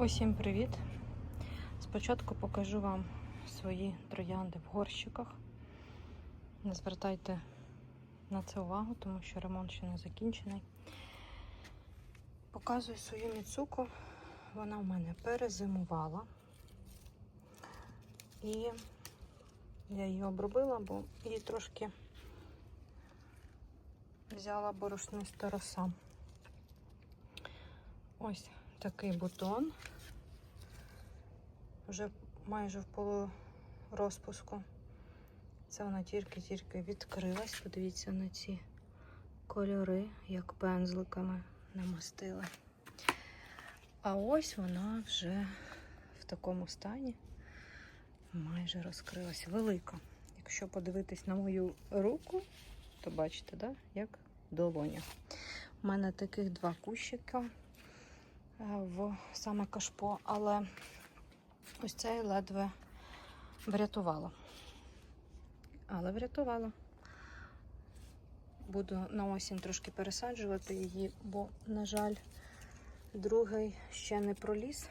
Усім привіт! Спочатку покажу вам свої троянди в горщиках. Не звертайте на це увагу, тому що ремонт ще не закінчений. Показую свою міцуку. Вона в мене перезимувала. І я її обробила, бо її трошки взяла борошниста роса. Ось такий бутон. Вже майже в полурозпуску. Це вона тільки-тільки відкрилась. Подивіться на ці кольори, як пензликами намастили. А ось вона вже в такому стані майже розкрилась. Велика. Якщо подивитись на мою руку, то бачите, да? як долоня. У мене таких два кущика в саме кашпо, але ось цей ледве врятувала. Але врятувала. Буду на осінь трошки пересаджувати її, бо, на жаль, другий ще не проліз.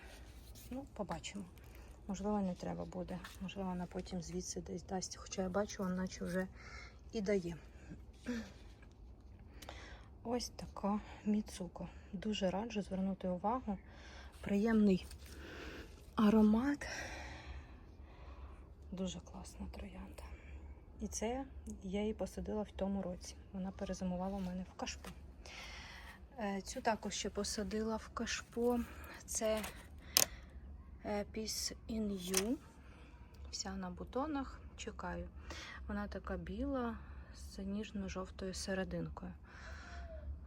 Ну, побачимо. Можливо, не треба буде. Можливо, вона потім звідси десь дасть. Хоча я бачу, вона наче вже і дає. Ось така міцуко. Дуже раджу звернути увагу. Приємний аромат. Дуже класна троянда. І це я її посадила в тому році. Вона перезимувала в мене в кашпо. Е, Цю також ще посадила в кашпо. Це е, Peace in You. Вся на бутонах. Чекаю. Вона така біла з ніжно-жовтою серединкою.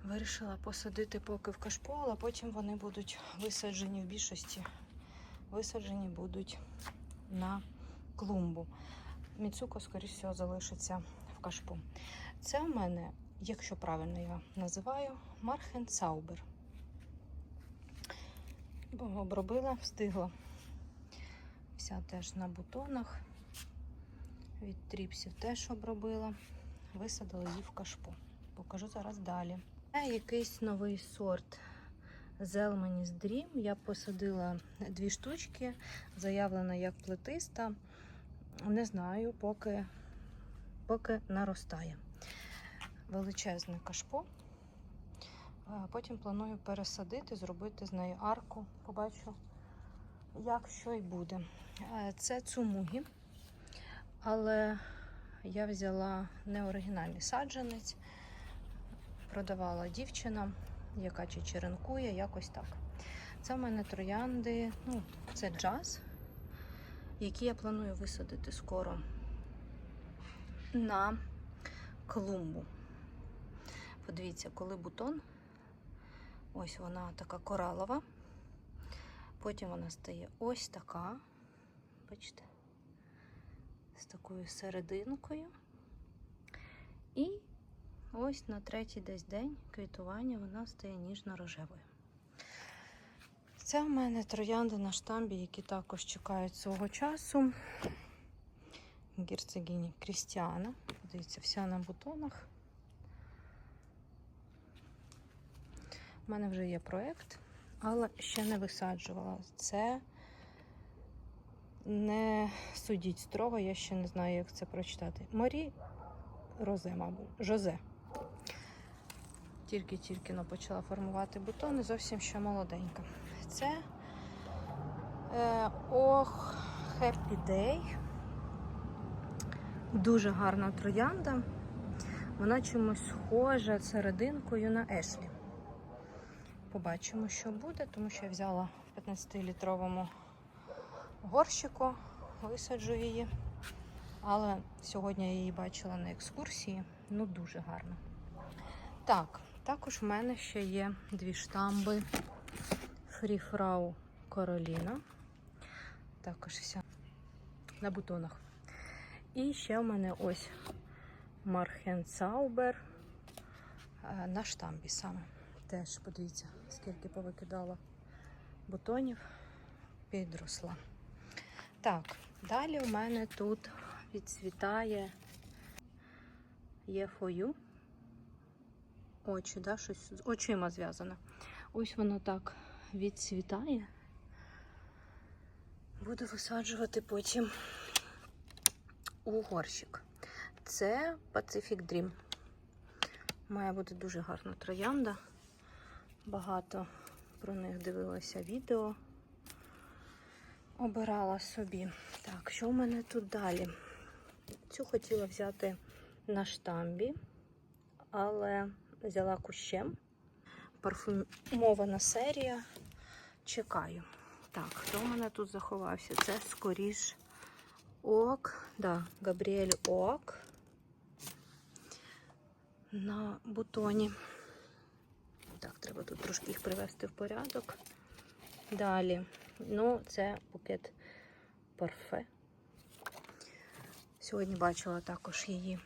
Вирішила посадити поки в кашпо, а потім вони будуть висаджені в більшості. Висаджені будуть на клумбу. Міцуко, скоріш всього, залишиться в кашпо. Це в мене, якщо правильно я називаю, Мархенцаубер. Бо обробила, встигла. Вся теж на бутонах. Від тріпсів теж обробила. Висадила її в кашпо. Покажу зараз далі. Це якийсь новий сорт Zelmanis Dream. Я посадила дві штучки, заявлена як плетиста. Не знаю, поки, поки наростає. Величезне кашпо. Потім планую пересадити, зробити з нею арку. Побачу, як що й буде. Це цумугі, але я взяла неоригінальний саджанець продавала дівчина, яка чечеренкує, якось так. Це в мене троянди, ну, це джаз, які я планую висадити скоро на клумбу. Подивіться, коли бутон, ось вона така коралова, потім вона стає ось така, бачите, з такою серединкою. І Ось на третій десь день квітування вона стає ніжно-рожевою. Це в мене троянди на штамбі, які також чекають свого часу. Герцогині Крістіана. Дивіться, вся на бутонах. У мене вже є проєкт, але ще не висаджувала. Це не судіть строго, я ще не знаю, як це прочитати. Морі Розе, мабуть, Жозе. Тільки-тільки почала формувати бутони, зовсім ще молоденька. Це е, Ох Happy Day. Дуже гарна троянда. Вона чимось схожа серединкою на Ешлі. Побачимо, що буде, тому що я взяла в 15-літровому горщику, висаджу її. Але сьогодні я її бачила на екскурсії. Ну, дуже гарно. Так, також в мене ще є дві штамби Фріфрау Короліна. Також вся на бутонах. І ще в мене ось Мархенцаубер на штамбі саме. Теж, подивіться, скільки повикидала бутонів, підросла. Так, далі в мене тут відцвітає єфою очі, да, щось з очима зв'язане. Ось воно так відцвітає. Буду висаджувати потім у горщик. Це Pacific Dream. Має бути дуже гарна троянда. Багато про них дивилася відео. Обирала собі. Так, що в мене тут далі? Цю хотіла взяти на штамбі, але взяла кущем. Парфумована серія. Чекаю. Так, хто в мене тут заховався? Це скоріш ок. Да, Габріель Ок на бутоні. Так, треба тут трошки їх привести в порядок. Далі, ну, це букет парфе. Сьогодні бачила також її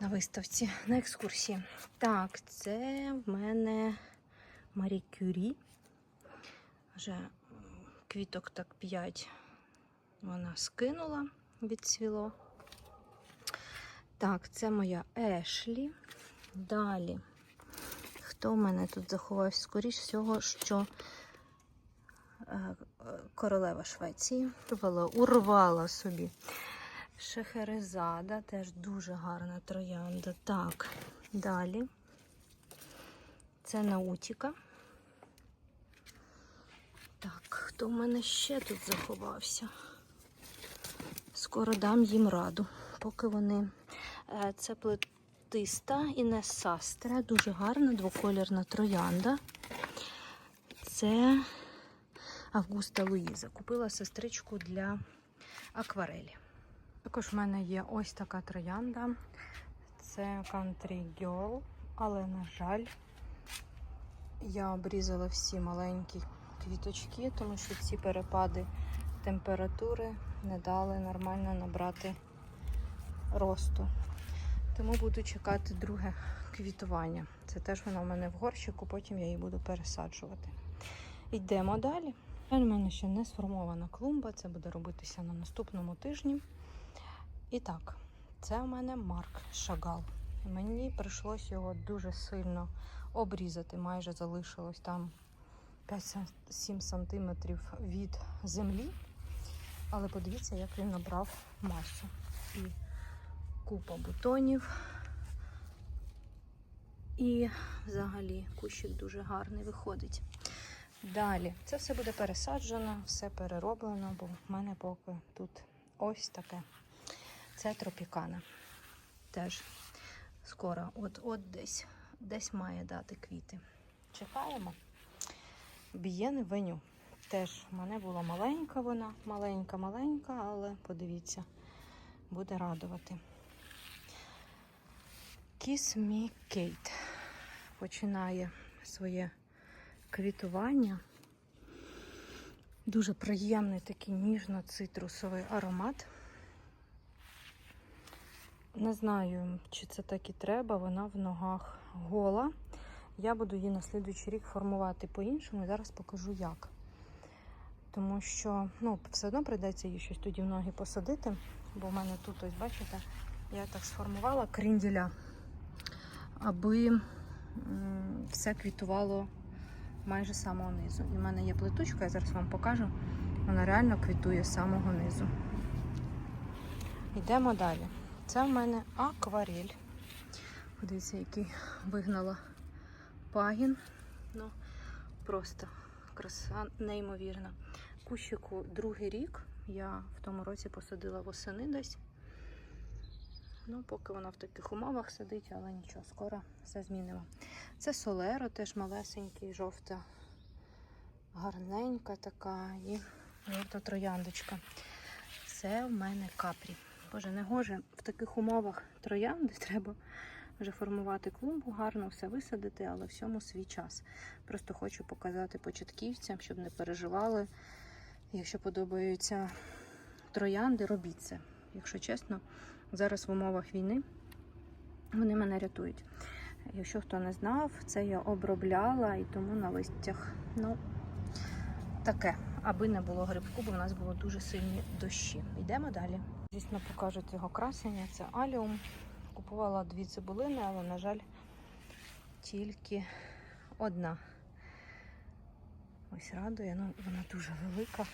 на виставці, на екскурсії. Так, це в мене Марі Кюрі. Вже квіток так 5 вона скинула, відцвіло. Так, це моя Ешлі. Далі. Хто в мене тут заховався? Скоріш всього, що е, е, королева Швеції урвала собі. Шехерезада, теж дуже гарна троянда. Так, далі. Це Наутіка. Так, хто в мене ще тут заховався? Скоро дам їм раду, поки вони. Е, Це плетиста Інес Састра, дуже гарна, двоколірна троянда. Це Августа Луїза. Купила сестричку для акварелі. Також в мене є ось така троянда. Це Country Girl, але, на жаль, я обрізала всі маленькі квіточки, тому що ці перепади температури не дали нормально набрати росту. Тому буду чекати друге квітування. Це теж вона в мене в горщику, потім я її буду пересаджувати. Йдемо далі. У мене ще не сформована клумба, це буде робитися на наступному тижні. І так, це у мене Марк Шагал. Мені прийшлось його дуже сильно обрізати. Майже залишилось там 5-7 сантиметрів від землі. Але подивіться, як він набрав масу. І купа бутонів. І взагалі кущик дуже гарний виходить. Далі, це все буде пересаджено, все перероблено, бо в мене поки тут ось таке. Це тропікана. Теж скоро, от-от десь, десь має дати квіти. Чекаємо. Б'єни веню. Теж в мене була маленька вона, маленька-маленька, але подивіться, буде радувати. Kiss Me Kate починає своє квітування. Дуже приємний такий ніжно-цитрусовий аромат. Не знаю, чи це так і треба, вона в ногах гола. Я буду її на слідуючий рік формувати по-іншому і зараз покажу як. Тому що ну, все одно прийдеться її щось тоді в ноги посадити, бо в мене тут, ось бачите, я так сформувала крінділя, аби все квітувало майже з самого низу. І в мене є плиточка, я зараз вам покажу. Вона реально квітує з самого низу. Йдемо далі. Це в мене акварель. Подивіться, який вигнала пагін. Ну, просто краса неймовірна. Кущику другий рік. Я в тому році посадила восени десь. Ну, поки вона в таких умовах сидить, але нічого, скоро все змінимо. Це солеро, теж малесенький, жовта, гарненька така і жовта трояндочка. Це в мене капрі. Боже, не гоже в таких умовах троянди треба вже формувати клумбу, гарно все висадити, але всьому свій час. Просто хочу показати початківцям, щоб не переживали. Якщо подобаються троянди, робіть це. Якщо чесно, зараз в умовах війни вони мене рятують. Якщо хто не знав, це я обробляла і тому на листях, ну, таке, аби не було грибку, бо в нас було дуже сильні дощі. Йдемо далі. Звісно, покажуть його красення. Це аліум. Купувала дві цибулини, але, на жаль, тільки одна. Ось радує, ну вона дуже велика.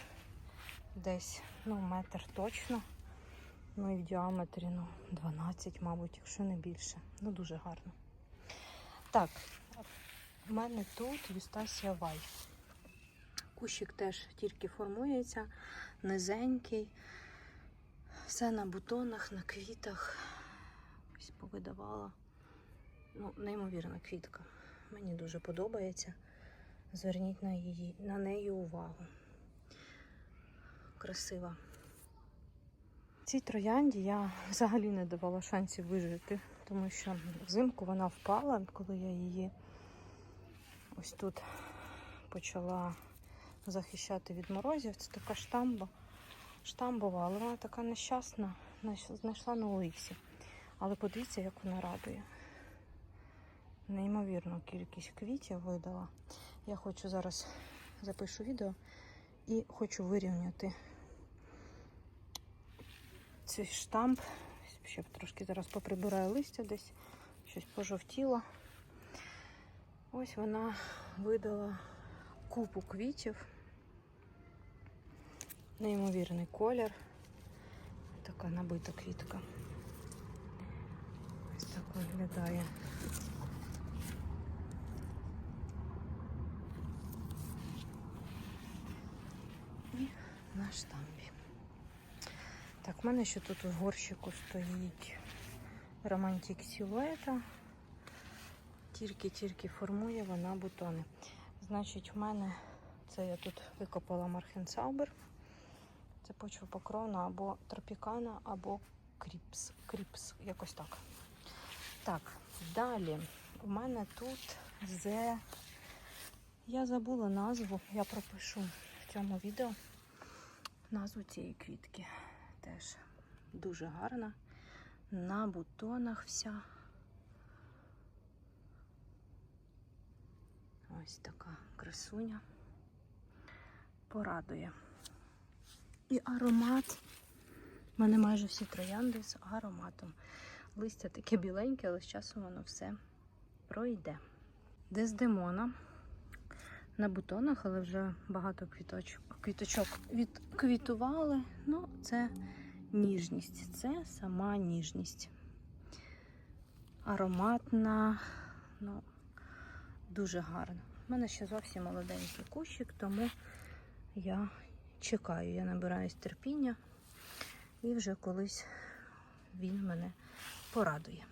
десь ну, метр точно. Ну і в діаметрі ну, 12, мабуть, якщо не більше. Ну, дуже гарно. Так, в мене тут Юстасія Вай. Кущик теж тільки формується, низенький. Все на бутонах, на квітах. Ось повидавала. Ну, неймовірна квітка. Мені дуже подобається. Зверніть на, її, на неї увагу. Красива. Цій троянді я взагалі не давала шансів вижити, тому що взимку вона впала, коли я її ось тут почала захищати від морозів. Це така штамба, штамбова, але вона така нещасна, знайшла на Оликсі. Але подивіться, як вона радує. Неймовірну кількість квітів видала. Я хочу зараз запишу відео і хочу вирівняти цей штамп. Ще трошки зараз поприбираю листя десь, щось пожовтіло. Ось вона видала купу квітів. Неймовірний колір. Така набита квітка. Ось так виглядає. І на штамбі. Так, в мене ще тут в горщику стоїть романтик силуета. Тільки-тільки формує вона бутони. Значить, в мене це я тут викопала Мархенсаубер. Це почвопокровна або тропікана, або кріпс. Кріпс, якось так. Так, далі у мене тут зе. Я забула назву, я пропишу в цьому відео назву цієї квітки. Теж дуже гарна. На бутонах вся. Ось така красуня. Порадує. І аромат. У мене майже всі троянди з ароматом. Листя таке біленьке, але з часом воно все пройде. Дездемона на бутонах, але вже багато квіточок, квіточок відквітували. Ну, це ніжність. Це сама ніжність. Ароматна, ну, дуже гарна. У мене ще зовсім молоденький кущик, тому я чекаю, я набираюсь терпіння і вже колись він мене порадує.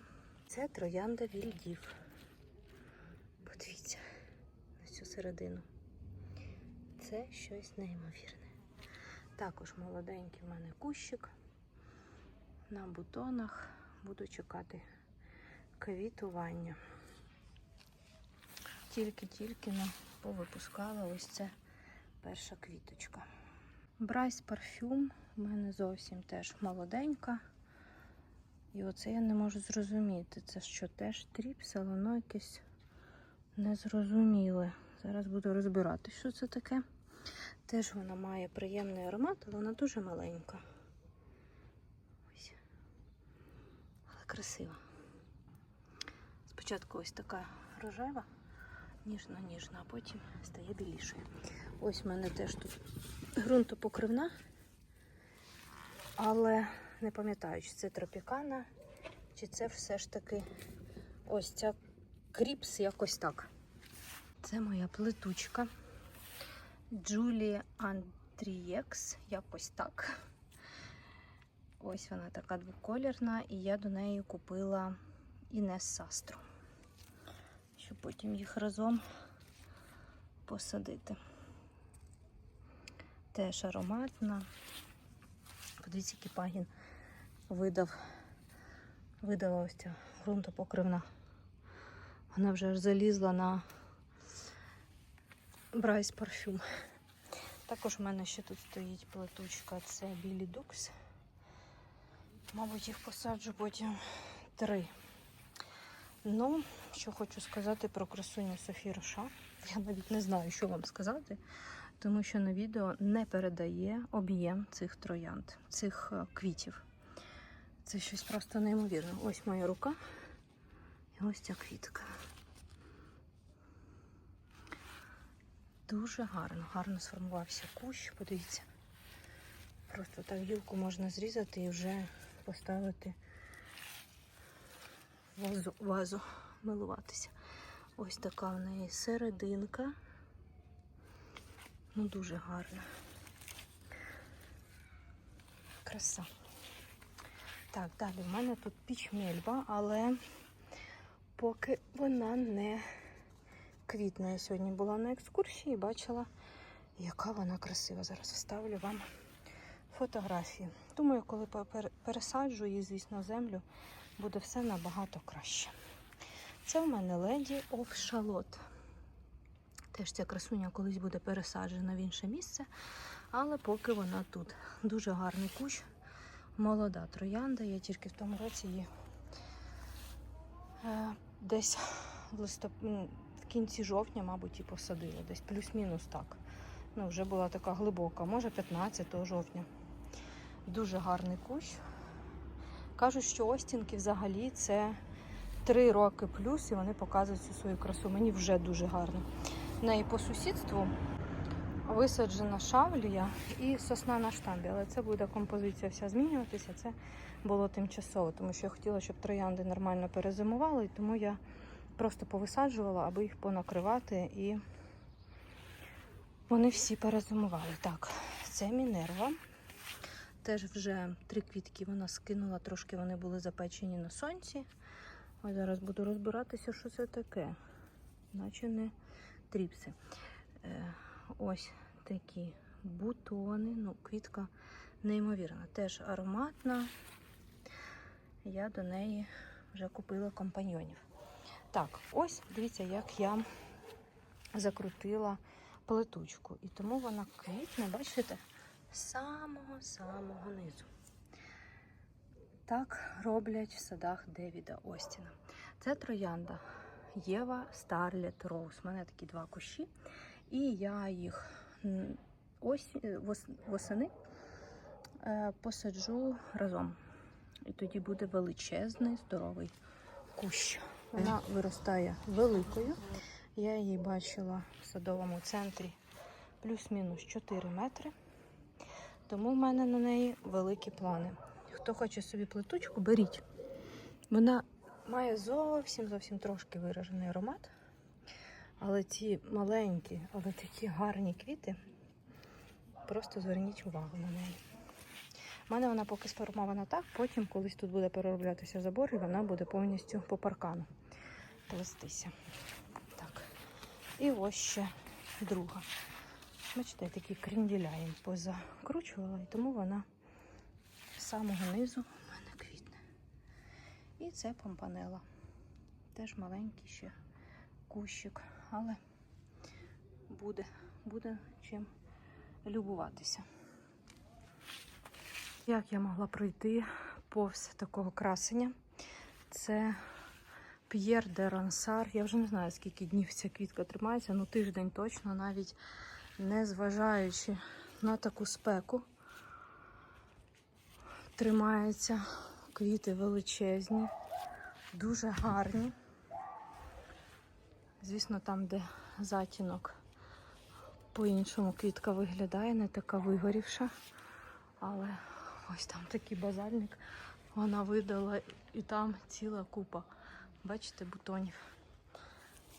Це троянда вільдів. Подивіться на цю середину. Це щось неймовірне. Також молоденький в мене кущик на бутонах. Буду чекати квітування. Тільки-тільки повипускала ось це перша квіточка. Брайс парфюм в мене зовсім теж молоденька. І оце я не можу зрозуміти. Це що теж тріпс, але воно якесь незрозуміле. Зараз буду розбирати, що це таке. Теж вона має приємний аромат, але вона дуже маленька. Ось. Але красива. Спочатку ось така рожева, ніжна-ніжна, а потім стає білішою. Ось в мене теж тут ґрунтопокривна, але не пам'ятаю, чи це тропікана, чи це все ж таки ось ця кріпс якось так. Це моя плитучка. Джулія Андрієкс, якось так. Ось вона така двоколірна, і я до неї купила Інес Састру, щоб потім їх разом посадити. Теж ароматна. Подивіться, який пагін видав, видала ось ця ґрунтопокривна. Вона вже аж залізла на Брайс парфюм. Також у мене ще тут стоїть платучка, це Білі Дукс. Мабуть, їх посаджу потім три. Ну, що хочу сказати про красуню Софі Роша. Я навіть не знаю, що вам сказати, тому що на відео не передає об'єм цих троянд, цих е, квітів. Це щось просто неймовірне. Ось моя рука і ось ця квітка. Дуже гарно, гарно сформувався кущ. Подивіться, Просто так гілку можна зрізати і вже поставити вазу, вазу милуватися. Ось така в неї серединка. Ну, дуже гарна. Краса. Так, далі в мене тут піч мельба, але поки вона не квітне. Я сьогодні була на екскурсії і бачила, яка вона красива. Зараз вставлю вам фотографії. Думаю, коли пересаджу її, звісно, землю, буде все набагато краще. Це в мене леді оф шалот. Теж ця красуня колись буде пересаджена в інше місце, але поки вона тут. Дуже гарний кущ, молода троянда. Я тільки в тому році її е, десь в, листоп... в кінці жовтня, мабуть, і посадила. Десь плюс-мінус так. Ну, вже була така глибока, може 15 жовтня. Дуже гарний кущ. Кажуть, що Остінки взагалі це 3 роки плюс, і вони показують цю свою красу. Мені вже дуже гарно. В неї по сусідству висаджена шавлія і сосна на штамбі. Але це буде композиція вся змінюватися. Це було тимчасово, тому що я хотіла, щоб троянди нормально перезимували, і тому я просто повисаджувала, аби їх понакривати і вони всі перезимували. Так, це Мінерва. Теж вже три квітки вона скинула, трошки вони були запечені на сонці. Ось зараз буду розбиратися, що це таке. Наче не тріпси. Е, ось такі бутони. Ну, квітка неймовірна. Теж ароматна. Я до неї вже купила компаньйонів. Так, ось дивіться, як я закрутила плетучку. І тому вона квітне, бачите, самого-самого низу. Так роблять в садах Девіда Остіна. Це троянда Єва Старлет Роуз. У мене такі два кущі. І я їх ось восени е, посаджу разом. І тоді буде величезний, здоровий кущ. Вона виростає великою. Я її бачила в садовому центрі плюс-мінус 4 метри. Тому в мене на неї великі плани. Хто хоче собі плетучку, беріть. Вона має зовсім зовсім трошки виражений аромат. Але ці маленькі, але такі гарні квіти. Просто зверніть увагу на неї. У мене вона поки сформована так, потім колись тут буде перероблятися забор, і вона буде повністю по паркану плестися. Так. І ось ще друга. Бачите, я такі кренділя їм позакручувала, і тому вона з самого низу. І це помпанела. Теж маленький ще кущик, але буде, буде чим любуватися. Як я могла пройти повз такого красення? Це П'єр де Рансар. Я вже не знаю, скільки днів ця квітка тримається, ну тиждень точно, навіть не зважаючи на таку спеку. Тримається квіти величезні, дуже гарні. Звісно, там, де затінок, по-іншому квітка виглядає, не така вигорівша. Але ось там такий базальник. Вона видала і там ціла купа. Бачите, бутонів.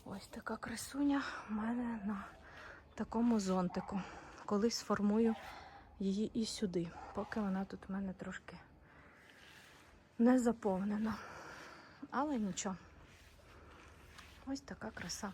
Ось така красуня в мене на такому зонтику. Колись сформую її і сюди, поки вона тут в мене трошки не заповнено. Але нічого. Ось така краса.